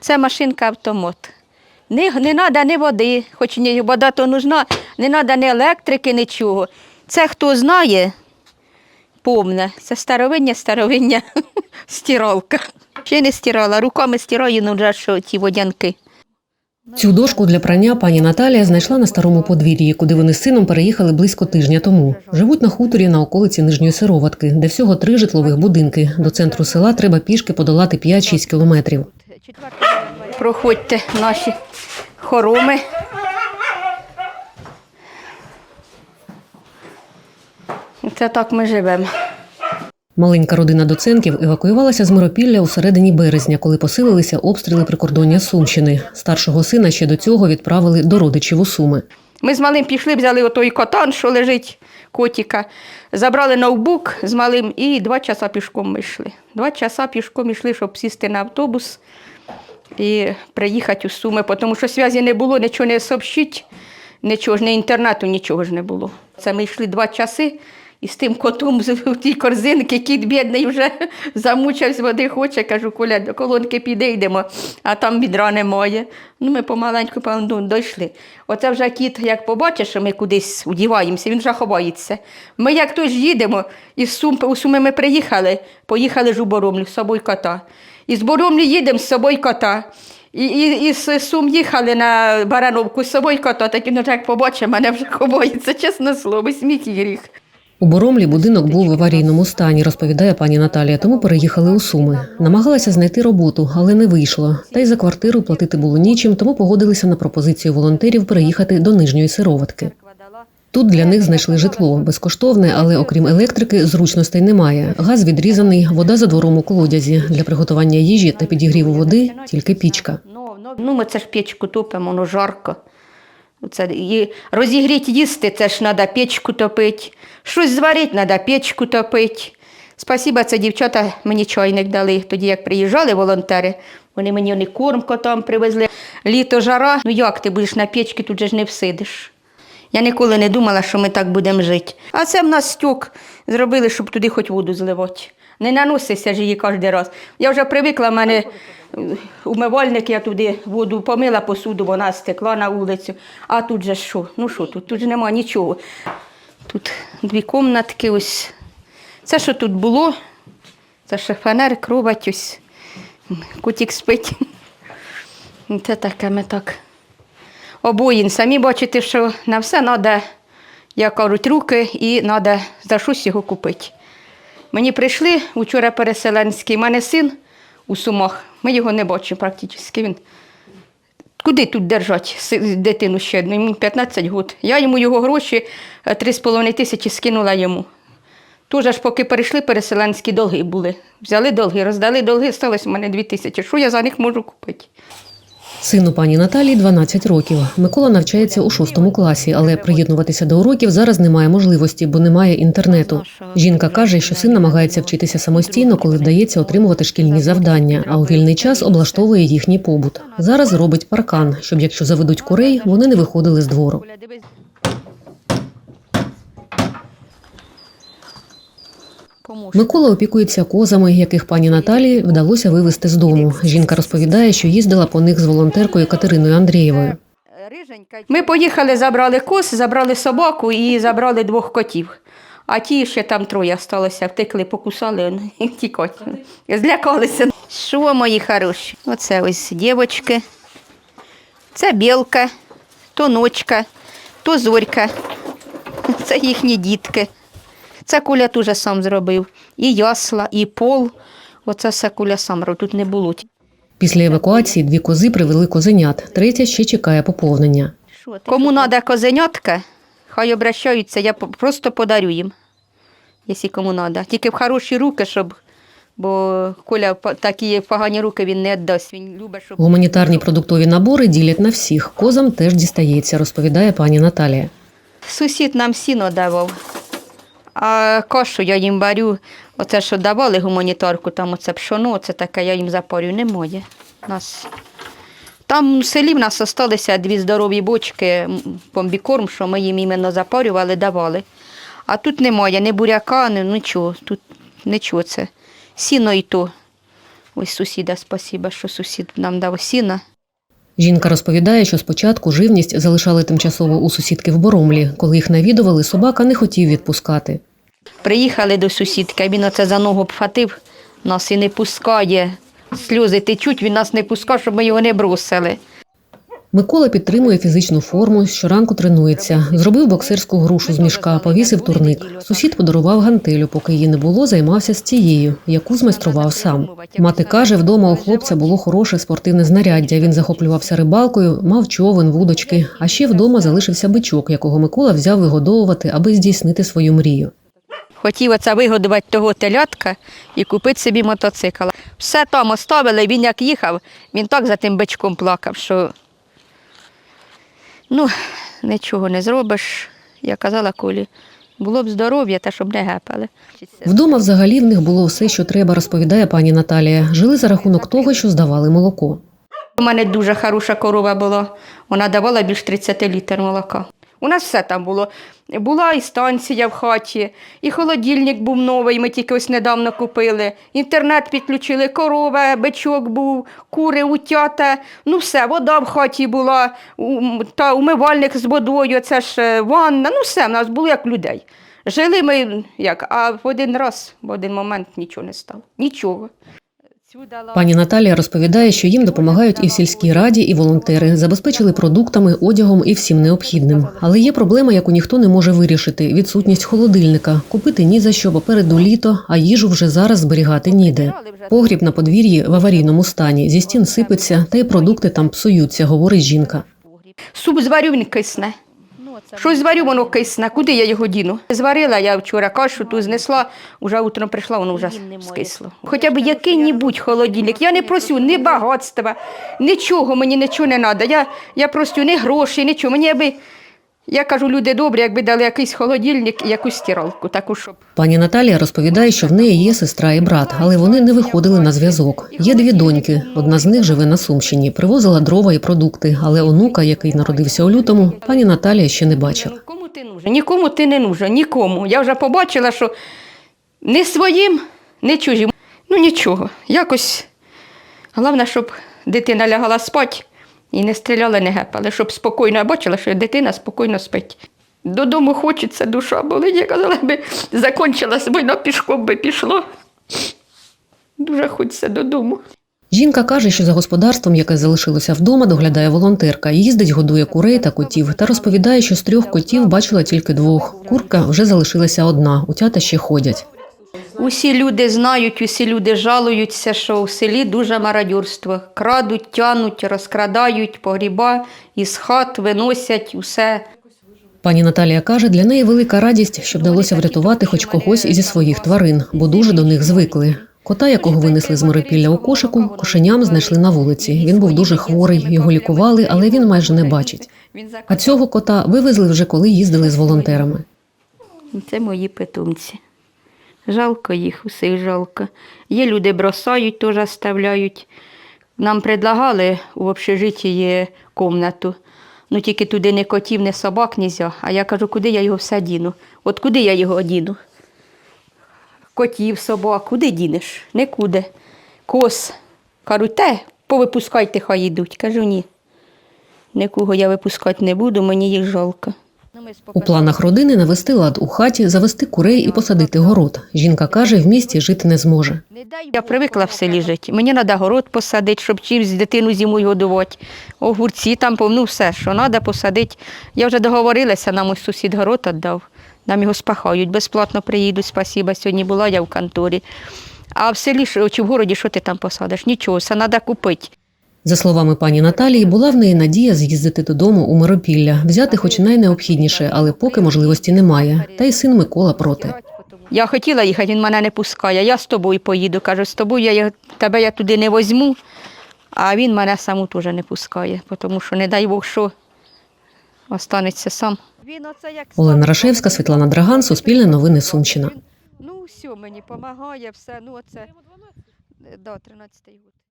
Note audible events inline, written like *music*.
Це машинка автомат. Не, не треба ні води, хоч ні, вода то нужна, не треба ні електрики, нічого. Це хто знає, повне. Це старовиння, старовиння *laughs* стиралка. Ще не стирала, руками стираю, ну вже що ті водянки. Цю дошку для прання пані Наталія знайшла на старому подвір'ї, куди вони з сином переїхали близько тижня тому. Живуть на хуторі на околиці Нижньої Сироватки, де всього три житлових будинки. До центру села треба пішки подолати 5-6 кілометрів. Проходьте наші хороми. Це так ми живемо. Маленька родина доценків евакуювалася з Миропілля у середині березня, коли посилилися обстріли прикордоння Сумщини. Старшого сина ще до цього відправили до родичів у Суми. Ми з малим пішли, взяли отой котан, що лежить, котика, забрали ноутбук з малим і два часа пішком ми йшли. Два часа пішком йшли, щоб сісти на автобус і приїхати у Суми, тому що зв'язі не було, нічого не сообщить, нічого ж, ні інтернету, нічого ж не було. Це ми йшли два часи. І з тим котом з тій корзинки, кіт бідний вже *laughs* замучився, води хоче. Кажу, Коля, до колонки підійдемо, а там відра немає. Ну, ми помаленьку певно, дійшли. Оце вже кіт, як побачить, що ми кудись удіваємося, він вже ховається. Ми як то ж їдемо, із Сум, у Суми ми приїхали, поїхали ж у Боромлю з собою кота. І з Боромлі їдемо з собою кота. І, і, і з Сум їхали на Барановку з собою кота, так вже як побачить, мене вже ховається, чесне слово, сміх і гріх. У Боромлі будинок був в аварійному стані, розповідає пані Наталія, тому переїхали у Суми. Намагалася знайти роботу, але не вийшло. Та й за квартиру платити було нічим, тому погодилися на пропозицію волонтерів переїхати до Нижньої Сироватки. Тут для них знайшли житло безкоштовне, але окрім електрики, зручностей немає. Газ відрізаний, вода за двором у колодязі. Для приготування їжі та підігріву води тільки пічка. Ну, ми це ж печку топимо, воно жарко. Це, і розігріти їсти, це ж треба печку топити. Щось зварити, треба печку топити. Спасіба, це дівчата мені чайник дали. Тоді, як приїжджали волонтери, вони мені вони корм котам привезли. Літо жара, ну як ти будеш на печці, тут же ж не всидиш. Я ніколи не думала, що ми так будемо жити. А це в нас стюк зробили, щоб туди хоч воду зливати. Не наносися ж її кожен раз. Я вже привикла, в мене е, умивальник, я туди воду помила посуду, вона стекла на вулицю. А тут же що? Ну що тут? Тут же нема нічого. Тут дві комнатки ось. Це, що тут було, це ще фанер, кровать ось. Котик спить. *laughs* Це таке ми так. Обоїн. Самі бачите, що на все треба, як кажуть, руки і треба за щось його купити. Мені прийшли вчора переселенський, у мене син у Сумах, ми його не бачимо практично. Він Куди тут держати дитину ще одну? Йому 15 років. Я йому його гроші е, 3,5 тисячі скинула йому. Тож аж поки перейшли переселенські долги були. Взяли долги, роздали долги, сталося у мене 2 тисячі. Що я за них можу купити? Сину пані Наталії 12 років. Микола навчається у шостому класі, але приєднуватися до уроків зараз немає можливості, бо немає інтернету. Жінка каже, що син намагається вчитися самостійно, коли вдається отримувати шкільні завдання, а у вільний час облаштовує їхній побут. Зараз робить паркан, щоб якщо заведуть курей, вони не виходили з двору. Микола опікується козами, яких пані Наталії вдалося вивезти з дому. Жінка розповідає, що їздила по них з волонтеркою Катериною Андрієвою. Ми поїхали, забрали коз, забрали собаку і забрали двох котів. А ті ще там троє сталося, втекли, покусали *laughs* і тікать. Злякалися. Що, мої хороші? Оце ось дівочки. Це білка, то ночка, то зорька. Це їхні дітки. Це куля теж сам зробив. І ясла, і пол. Оце все куля сам робив. Тут не було. Після евакуації дві кози привели козенят, третя ще чекає поповнення. Кому треба козенятка, хай обращаються, я просто подарю їм, якщо кому треба. Тільки в хороші руки, щоб, бо Коля такі погані руки він не віддасть. Він любить, щоб Гуманітарні продуктові набори ділять на всіх. Козам теж дістається, розповідає пані Наталія. сусід нам сіно давав. А кашу я їм варю. Оце, що давали гуманітарку, там оце пшоно, оце таке, я їм запарю, немає. Нас. Там в селі в нас залишилися дві здорові бочки м, комбікорм, що ми їм іменно запарювали, давали. А тут немає ні буряка, ні нічого. Тут нічого це. Сіно і то. Ось сусіда, спасіба, що сусід нам дав сіна. Жінка розповідає, що спочатку живність залишали тимчасово у сусідки в Боромлі. Коли їх навідували, собака не хотів відпускати. Приїхали до сусідки, він оце за ногу пхатив, нас і не пускає. Сльози течуть, він нас не пускає, щоб ми його не бросили. Микола підтримує фізичну форму, щоранку тренується. Зробив боксерську грушу з мішка, повісив турник. Сусід подарував гантелю, поки її не було, займався з цією, яку змайстрував сам. Мати каже, вдома у хлопця було хороше спортивне знаряддя. Він захоплювався рибалкою, мав човен, вудочки. А ще вдома залишився бичок, якого Микола взяв вигодовувати, аби здійснити свою мрію. Хотів оце вигодувати того телятка і купити собі мотоцикл. Все там оставили, він як їхав, він так за тим бичком плакав, що ну, нічого не зробиш. Я казала Колі, було б здоров'я, та щоб не гепали. Вдома взагалі в них було все, що треба, розповідає пані Наталія. Жили за рахунок того, що здавали молоко. У мене дуже хороша корова була. Вона давала більш 30 літр молока. У нас все там було. Була і станція в хаті, і холодильник був новий, ми тільки ось недавно купили. Інтернет підключили, корова, бичок був, кури, утята. Ну все, вода в хаті була, та умивальник з водою, це ж е, ванна. Ну все в нас було як людей. Жили ми як, а в один раз, в один момент нічого не стало. Нічого. Пані Наталія розповідає, що їм допомагають і в сільській раді, і волонтери забезпечили продуктами, одягом і всім необхідним. Але є проблема, яку ніхто не може вирішити: відсутність холодильника. Купити ні за що попереду літо, а їжу вже зараз зберігати ніде. Погріб на подвір'ї в аварійному стані. Зі стін сипеться, та й продукти там псуються, говорить жінка. Суп зварю, він кисне. Щось зварю, воно кисне. Куди я його діну? Зварила я вчора кашу, ту знесла, уже утром прийшла, воно вже скисло. Хоча б який-небудь холодильник. Я не просю ні багатства, нічого, мені нічого не треба. Я, я просю ні гроші, нічого. Мені аби, я кажу, люди добрі, якби дали якийсь холодильник і якусь стиралку, таку, щоб. Пані Наталія розповідає, що в неї є сестра і брат, але вони не виходили на зв'язок. Є дві доньки. Одна з них живе на Сумщині, привозила дрова і продукти. Але онука, який народився у лютому, пані Наталія ще не бачила. Кому ти нужен? Нікому ти не нужен, нікому. Я вже побачила, що не своїм, не чужим. Ну нічого, якось. Головне, щоб дитина лягала спати і не стріляли, не гепали, щоб спокійно я бачила, що дитина спокійно спить. Додому хочеться, душа болить. Я казала, би закінчилась війна, пішком би пішло. Дуже хочеться додому. Жінка каже, що за господарством, яке залишилося вдома, доглядає волонтерка. Їздить, годує курей та котів та розповідає, що з трьох котів бачила тільки двох. Курка вже залишилася одна, утята ще ходять. Усі люди знають, усі люди жалуються, що в селі дуже мародерство. Крадуть, тянуть, розкрадають погріба, із хат виносять усе. Пані Наталія каже, для неї велика радість, що вдалося врятувати хоч когось ізі своїх тварин, бо дуже до них звикли. Кота, якого винесли з морепілля у кошику, кошеням знайшли на вулиці. Він був дуже хворий, його лікували, але він майже не бачить. А цього кота вивезли вже коли їздили з волонтерами. Це мої питомці. Жалко їх, усіх жалко. Є люди бросають, теж оставляють. Нам предлагали в общежитті комнату. Ну тільки туди не котів, не собак нельзя. А я кажу, куди я його все діну? От куди я його діну? Котів, собак, куди дінеш? Нікуди. Кос. Кажу, те, повипускайте, хай йдуть. Кажу, ні. Нікого я випускати не буду, мені їх жалко. У планах родини навести лад у хаті, завести курей і посадити город. Жінка каже, в місті жити не зможе. Я привикла в селі жити. Мені треба город посадити, щоб чимось дитину зимою годувати. Огурці там, ну все, що треба посадити. Я вже договорилася, нам ось сусід город віддав. Нам його спахають, безплатно приїдуть, спасіба. Сьогодні була я в конторі. А в селі чи в городі що ти там посадиш? Нічого, все треба купити. За словами пані Наталії, була в неї надія з'їздити додому у Миропілля, взяти хоч найнеобхідніше, але поки можливості немає. Та й син Микола проти. Я хотіла їхати, він мене не пускає. Я з тобою поїду. Кажу, з тобою я тебе я туди не возьму, а він мене саму теж не пускає, тому що, не дай Бог, що останеться сам. Олена Рашевська, Світлана Драган, Суспільне новини Сумщина. Ну, все, мені допомагає, все. Ну, оце. Да, 13-й год.